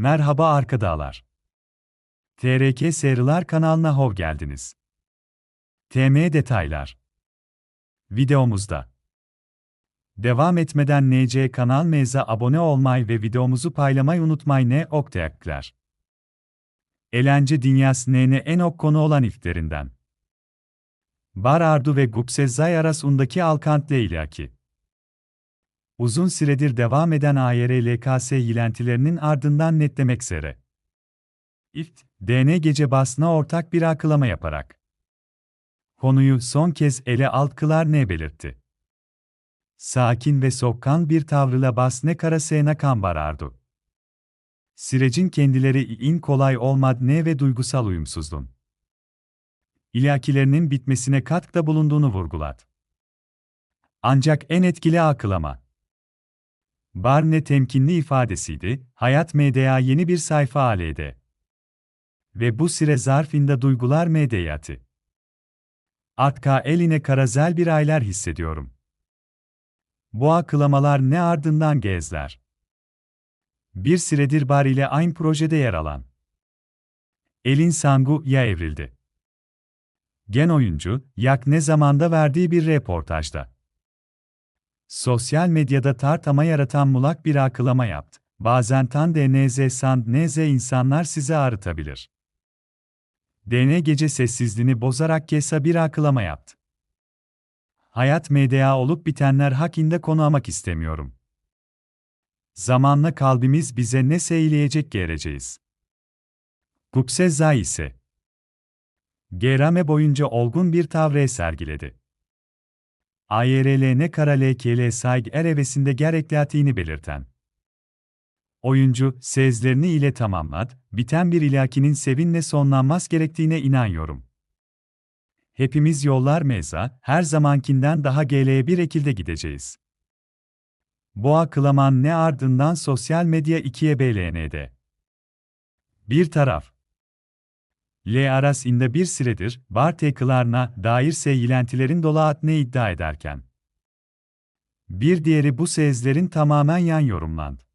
Merhaba arkadaşlar. TRK Seriler kanalına hoş geldiniz. TM detaylar. Videomuzda. Devam etmeden NC kanal meza abone olmayı ve videomuzu paylamayı unutmayın ne oktayaklar. Eğlence dünyasının en ok konu olan iftlerinden. Bar Ardu ve Gupsezzay arasındaki Alkant Leylaki. Uzun süredir devam eden AYR-LKS yilentilerinin ardından netlemek üzere. İFT, DN gece basına ortak bir akılama yaparak. Konuyu son kez ele altkılar ne belirtti. Sakin ve sokkan bir tavrıyla basne karasena kan barardu. Sürecin kendileri in kolay olmad ne ve duygusal uyumsuzluğun. İlakilerinin bitmesine katkıda bulunduğunu vurgulat. Ancak en etkili akılama, Barne temkinli ifadesiydi, Hayat MDA yeni bir sayfa ALD. Ve bu süre zarfında duygular medyatı. Artka eline karazel bir aylar hissediyorum. Bu akılamalar ne ardından gezler. Bir süredir Bar ile aynı projede yer alan. Elin Sangu ya evrildi. Gen oyuncu, yak ne zamanda verdiği bir reportajda. Sosyal medyada tartama yaratan mulak bir akılama yaptı. Bazen tan DNZ sand NZ insanlar sizi ağrıtabilir. DN gece sessizliğini bozarak kesa bir akılama yaptı. Hayat MDA olup bitenler hakinde konu almak istemiyorum. Zamanla kalbimiz bize ne seyleyecek geleceğiz. Gupsezza ise Gerame boyunca olgun bir tavrı sergiledi. AYRLN kara LKL saygı erevesinde gerekliliğini belirten. Oyuncu, sezlerini ile tamamladı, biten bir ilakinin sevinle sonlanmaz gerektiğine inanıyorum. Hepimiz yollar meza, her zamankinden daha GL'ye bir ekilde gideceğiz. Boğa Kılaman ne ardından sosyal medya 2'ye BLN'de. Bir taraf. L arasında bir süredir, bar tekılarına dair seyilentilerin dolaat ne iddia ederken. Bir diğeri bu sezlerin tamamen yan yorumlandı.